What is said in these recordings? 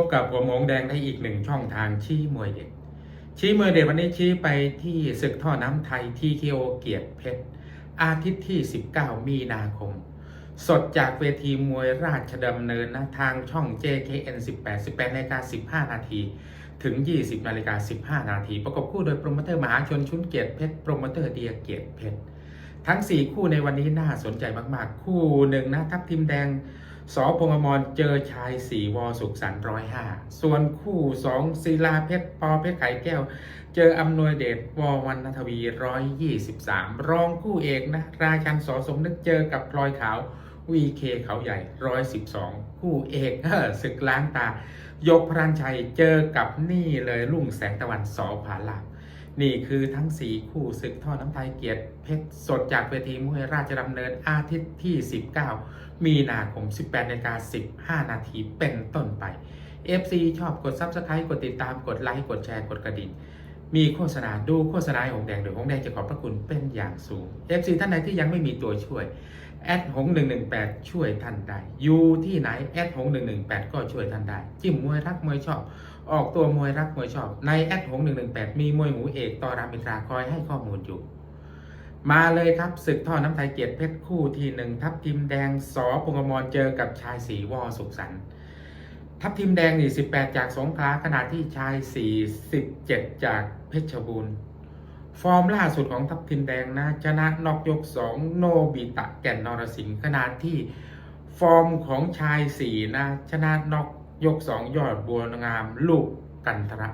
บกับหัวโมงแดงได้อีกหนึ่งช่องทางชี้มวยเด็ด ชี้มวยเด็ดวันนี้ชี้ไปที่ศึกท่อน้ำไทยที่เคโอเกียรติเพชร อาทิตย์ที่ 19 มีนาคม สดจากเวทีมวยราชดำเนินนะทางช่อง JKN 18 18นาฬิกา15 นาที ถึง 20นาฬิกา15 นาที ประกอบคู่โดยโปรโมเตอร์มหาชนชุนเกียรติเพชร โปรโมเตอร์เดียเกียรติเพชร ทั้ง 4 คู่ในวันนี้น่าสนใจมากๆ คู่หนึ่งนะทัพทิมแดง สอพงษ์มรเจอชายสีวอสุขสันร้อยห้าส่วนคู่สองศิลาเพชรปอเพชรไข่แก้ว เจออำนวยเดชววันนทวีร้อยยี่สิบสามรองคู่เอกนะ ราชันสอสมนึกเจอกับพลอยขาววีเคเขาใหญ่ร้อยสิบสองคู่เอกเออศึกล้างตา ยกพรันชัยเจอกับนี่เลยลุ่งแสงตะวันสอผาลาภ นี่คือทั้ง 4 คู่ศึกท่อน้ำไทยเกียรติเพชรสดจากเวทีมวยราชดำเนินอาทิตย์ที่ 19 มีนาคม 18นาฬิกา15 นาทีเป็นต้นไป FC ชอบกด Subscribe กดติดตามกดไลค์กดแชร์กดกระดิ่งมีโฆษณาดูโฆษณาหงแดงเดี๋ยหงแดงจะขอบพระคุณเป็นอย่างสูง FC ท่านใดที่ยังไม่มีตัวช่วยแอดหง118ช่วยท่านได้อยู่ที่ไหนแอดหง118ก็ช่วยท่านได้ จิ้มมวยรักมวยชอบ ออกตัวมวยรักมวยชอบ ในแอดหง118มีมวยหูเอกต่อรามอินทราคอยให้ข้อมูลอยู่ มาเลยครับศึกท่อน้ำไทยเกียรติเพชรคู่ที่หนึ่งทัพทีมแดงสอพงษ์มรเจอกับชายสีวอสุขสันต์ทัพทีมแดงนี่18จากสงขลาขณะที่ชาย47จากเพชรบูรณ์ฟอร์มล่าสุดของทัพทิมแดงนะชนะนอกยก2โนบิตะแก่นนรสิงห์ขณะที่ฟอร์มของชายสี่นะชนะนอก ยก2ยอดบัวงาม ลูกกันทระ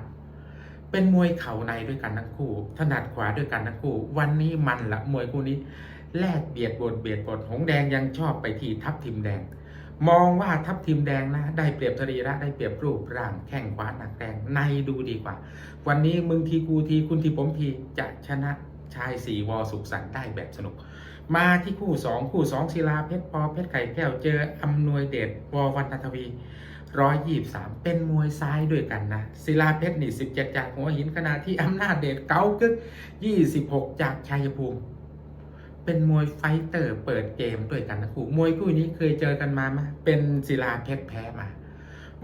เป็นมวยเข่าในด้วยกันทั้งคู่ ถนัดขวาด้วยกันทั้งคู่ วันนี้มันละมวยคู่นี้ แลกเบียดบนเบียดบนหงแดงยังชอบไปที่ทัพทิมแดง มองว่าทัพทิมแดงนะได้เปรียบสรีระได้เปรียบรูปร่างแข้งขวาหนักแรงในดูดีกว่า วันนี้มึงทีกูทีคุณทีผมทีจะชนะชายสี่วอสุขสันต์ได้แบบสนุก มาที่คู่สองคู่สองศิลาเพชรปอเพชรไข่แก้วเจออำนวยเดชวอวันทวีร้อยยี่สามเป็นมวยซ้ายด้วยกันนะศิลาเพชรนี่สิบเจ็ดจากหัวหินขณะที่อำนาจเดชเก้ากึกยี่สิบหกจากชัยภูมิ เป็นมวยไฟเตอร์เปิดเกมด้วยกันนะคู่มวยคู่นี้เคยเจอกันมาไหมเป็นศิลาเพชรแพ้มา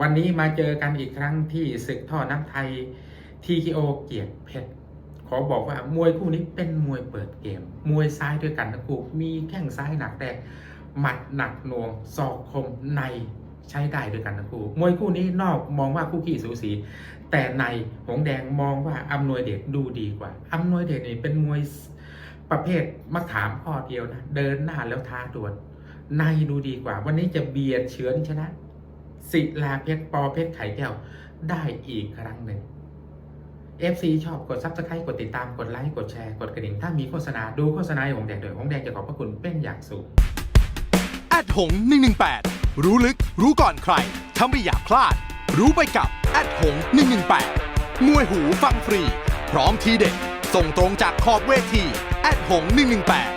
วันนี้มาเจอกันอีกครั้งที่ศึกท่อน้ำไทย TKO เกียรติเพชร ขอบอกว่ามวยคู่นี้เป็นมวยเปิดเกม มวยซ้ายด้วยกันนะคู่มีแข้งซ้ายหนักแดงหมัดหนักหน่วงศอกคมในใช้ได้ด้วยกันนะคู่มวยคู่นี้นอกมองว่าคู่ขี้สูสี แต่ในหงแดงมองว่าอำนวยเดชดูดีกว่าอำนวยเดชนี่เป็นมวยประเภทมะขามข้อเดียวนะเดินหน้าแล้วท้าดวลในดูดีกว่า วันนี้จะเบียดเฉือนชนะ ศิลาเพชรปอเพชรไข่แก้วได้อีกครั้งหนึ่ง FC ชอบกด Subscribe กดติดตามกดไลค์กดแชร์กดกระดิ่งถ้ามีโฆษณาดูโฆษณาของแดงโดยของแดงจะขอบพระคุณเป็นอย่างสูงแอดหง118 รู้ลึกรู้ก่อนใครถ้าไม่อยากพลาด รู้ไปกับแอดหง118มวยหูฟังฟรี พร้อมทีเด็ดส่งตรงจากขอบเวทีแอดหง118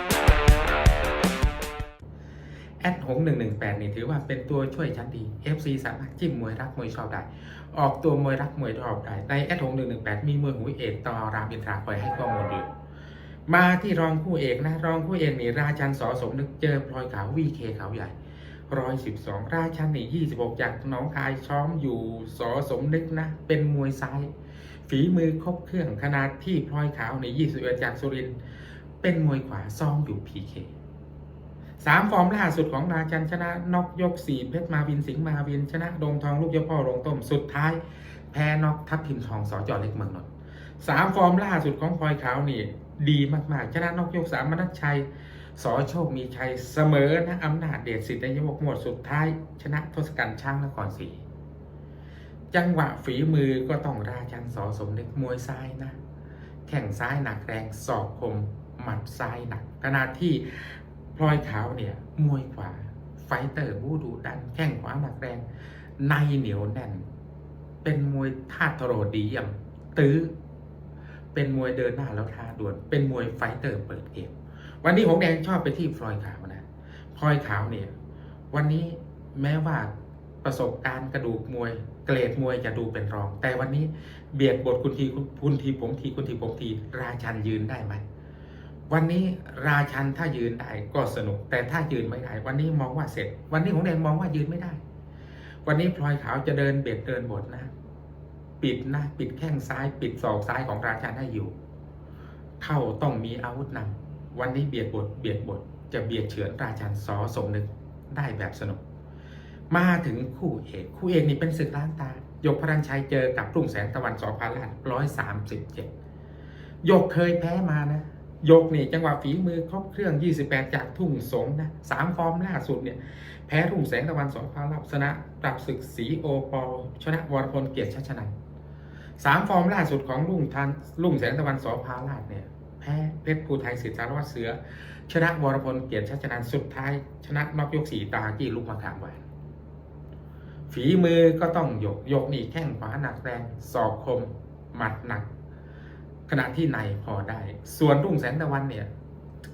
แอดหง118นี่ถือว่าเป็นตัวช่วยชั้นดี FC สามารถจิ้มมวยรักมวยชอบได้ ออกตัวมวยรักมวยชอบได้ ในแอดหง118มีมวยหูเอกต่อรามอินทราคอยให้ข้อมูลอยู่ มาที่รองคู่เอกนะ รองคู่เอกนี่ราชันสอสมนึกเจอพลอยขาววีเคขาวใหญ่ร้อยสิบสองราชันนี่ยี่สิบหกจากน้องคายช้อมอยู่สอสมนึกนะ เป็นมวยซ้าย ฝีมือครบเครื่องขนาดที่พลอยขาวในยี่สิบเอ็ดจากสุรินเป็นมวยขวาซ้อมอยู่พีเค สามฟอร์มล่าสุดของราชันชนะนอกยกสี่เพชรมาวินสิงห์มาวินชนะโดมทองลูกยพ่อโรงต้มสุดท้าย แพ้นอกทัพทิมทองสอจอเล็กเมืองนนท์สามฟอร์มล่าสุดของพลอยขาวนี่ดีมากๆ ชนะนอกยกสามมนัชชัยสอโชคมีชัยเสมอนะอำนาจเดชสิทธิ์ในยกหมดสุดท้าย ชนะทศกัณฐ์ช้างนครศรีจังหวะฝีมือก็ต้องราชันสอสมนึกมวยซ้ายนะ แข่งซ้ายหนักแรงศอกคมหมัดซ้ายหนักขณะที่ พลอยขาวเนี่ยมวยขวา ไฟเตอร์บูดูดัน แข้งขวาหนักแรง ในเหนียวแน่น เป็นมวยท่าทรดีเยี่ยมตื้อ เป็นมวยเดินหน้าแล้วท้าดวลเป็นมวยไฟเตอร์เปิดเกมวันนี้หงแดงชอบไปที่พลอยขาวนะพลอยขาวเนี่ย วันนี้แม้ว่าประสบการณ์กระดูกมวย เกรดมวยจะดูเป็นรอง แต่วันนี้เบียดบทคุณทีคุณทีผมทีคุณทีผมทีราชันยืนได้ไหม วันนี้ราชันถ้ายืนได้ก็สนุก แต่ถ้ายืนไม่ได้ วันนี้มองว่าเสร็จ วันนี้หงแดงมองว่ายืนไม่ได้ วันนี้พลอยขาวจะเดินเบียดเดินบทนะ ปิดนะ ปิดแข้งซ้าย ปิดศอกซ้ายของราชันให้อยู่ เข้าต้องมีอาวุธนำวันนี้เบียดบทเบียดบทจะเบียดเฉือนราชันสอสมนึกได้แบบสนุก มาถึงคู่เอกคู่เอกนี่เป็นศึกล้างตา ยกพระรันชัยเจอกับรุ่งแสงตะวันสอพาราชร้อยสามสิบเจ็ดยกเคยแพ้มานะ ยกนี่จังหวะฝีมือครบเครื่อง 28 จากทุ่งสงนะสามฟอร์มล่าสุดเนี่ยแพ้รุ่งแสงตะวันสอพาราชชนะปรับศึกสีโอปอลชนะวรพลเกียรติชัชนันสามฟอร์มล่าสุดของรุ่งทันรุ่งแสงตะวันสอพาราชเนี่ยแพ้เพชรภูไทยสิทธิ์สารวัตรเสือ ชนะวรพลเกียรติชัชนันสุดท้าย ชนะนอกยกสีตาจี้ลูกมะขามหวานฝีมือก็ต้องยกยกนี่แข้งขวาหนักแรงศอกคม หมัดหนัก ขณะที่ในพอได้ ส่วนรุ่งแสงตะวันเนี่ย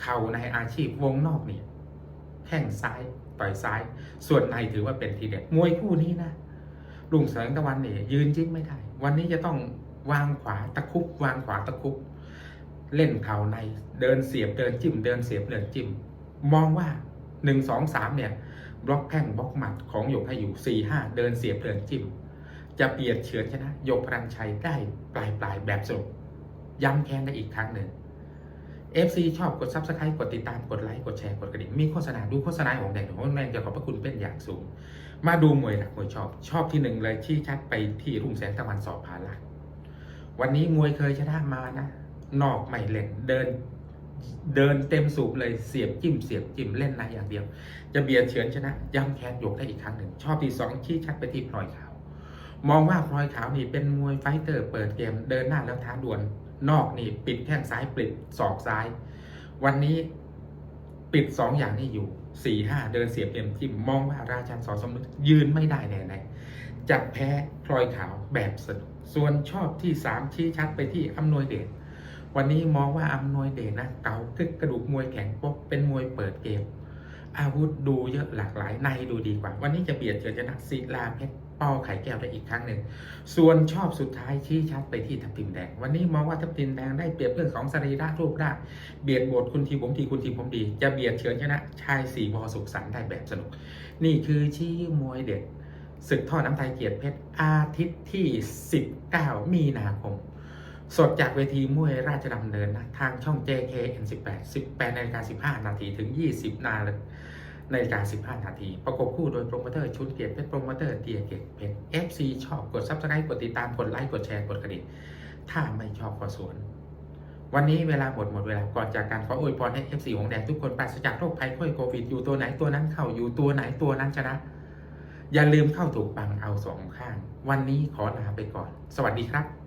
เข่าในอาชีพวงนอกเนี่ยแข้งซ้ายต่อยซ้าย ส่วนในถือว่าเป็นทีเด็ดมวยคู่นี้นะรุ่งแสงตะวันเนี่ยยืนจิ้มไม่ได้ วันนี้จะต้องวางขวาตะคุบวางขวาตะคุบเล่นเข่าในเดินเสียบเดินจิ้ม เดินเสียบเดินจิ้ม มองว่าหนึ่งสองสามเนี่ยบล็อกแข้งบล็อกหมัดของหยกให้อยู่สี่ห้าเดินเสียบเดินจิ้ม จะเบียดเฉือนชนะหยกพรันชัยได้ปลายปลายแบบสนุก ย้ำแค้นได้อีกครั้งหนึ่ง FC ชอบกด Subscribe กดติดตามกดไลค์กดแชร์กดกระดิ่งมีโฆษณาดูโฆษณาของแดงของแมนจะขอบพระคุณเป็นอย่างสูง มาดูมวยหลักมวยชอบ ชอบที่หนึ่งเลยชี้ชัดไปที่รุ่งแสงตะวันสอบพาลักวันนี้มวยเคยชนะมานะ นอกไม่เล่นเดิน เดินเต็มสูบเลยเสียบจิ้มเสียบจิ้มเล่นในอย่างเดียว จะเบียดเฉือนชนะย้ำแค้นยกได้อีกครั้งหนึ่ง ชอบที่สองชี้ชัดไปที่พลอยขาว มองว่าพลอยขาวนี่เป็นมวยไฟเตอร์เปิดเกมเดินหน้าแล้วท้าดวล นอกนี่ปิดแข้งซ้ายปิดศอกซ้าย วันนี้ปิดสองอย่างนี้อยู่สี่ห้าเดินเสียบเต็มทิมมองว่าราชันสอสมนึกยืนไม่ได้แน่ๆจะแพ้พลอยขาวแบบสนุกส่วนชอบที่สามชี้ชัดไปที่อำนวยเดชวันนี้มองว่าอำนวยเดชนะเก่าคึกกระดูกมวยแข็งปกเป็นมวยเปิดเกม อาวุธดูเยอะหลากหลายในดูดีกว่า วันนี้จะเบียดเฉือชนะศิลาเพชร เป้าไข่แก้วได้อีกครั้งหนึ่ง ส่วนชอบสุดท้ายชี้ชัดไปที่ทัพทิมแดง วันนี้มองว่าทัพทิมแดงได้เปรียบเรื่องของสรีระรูปร่างเบียดบทคุณทีผมทีคุณทีผมดี จะเบียดเฉือนชนะชายสี่วอสุขสันได้แบบสนุก นี่คือชี้มวยเด็ดศึกท่อน้ำไทยเกียรติเพชรอาทิตย์ที่ 19 มีนาคม สดจากเวทีมวยราชดำเนินนะทางช่อง JKN18 18นาฬิกา15 นาทีถึง 20 นาฬิกา 15 นาทีประกบคู่โดยโปรโมเตอร์ชุนเกียรติเพชรโปรโมเตอร์เตียเกียรติเพชร FC ชอบกด Subscribe กดติดตามกดไลค์กดแชร์กดกระดิ่งถ้าไม่ชอบก็สวน วันนี้เวลาหมดหมดเวลาก่อนจากการขออวยพรให้ FC ของแดงทุกคนปราศจากโรคภัยไข้โควิดอยู่ตัวไหนตัวนั้นเข้าอยู่ตัวไหนตัวนั้นชนะ อย่าลืมเข้าถูกปังเอาสองข้าง วันนี้ขอลาไปก่อน สวัสดีครับ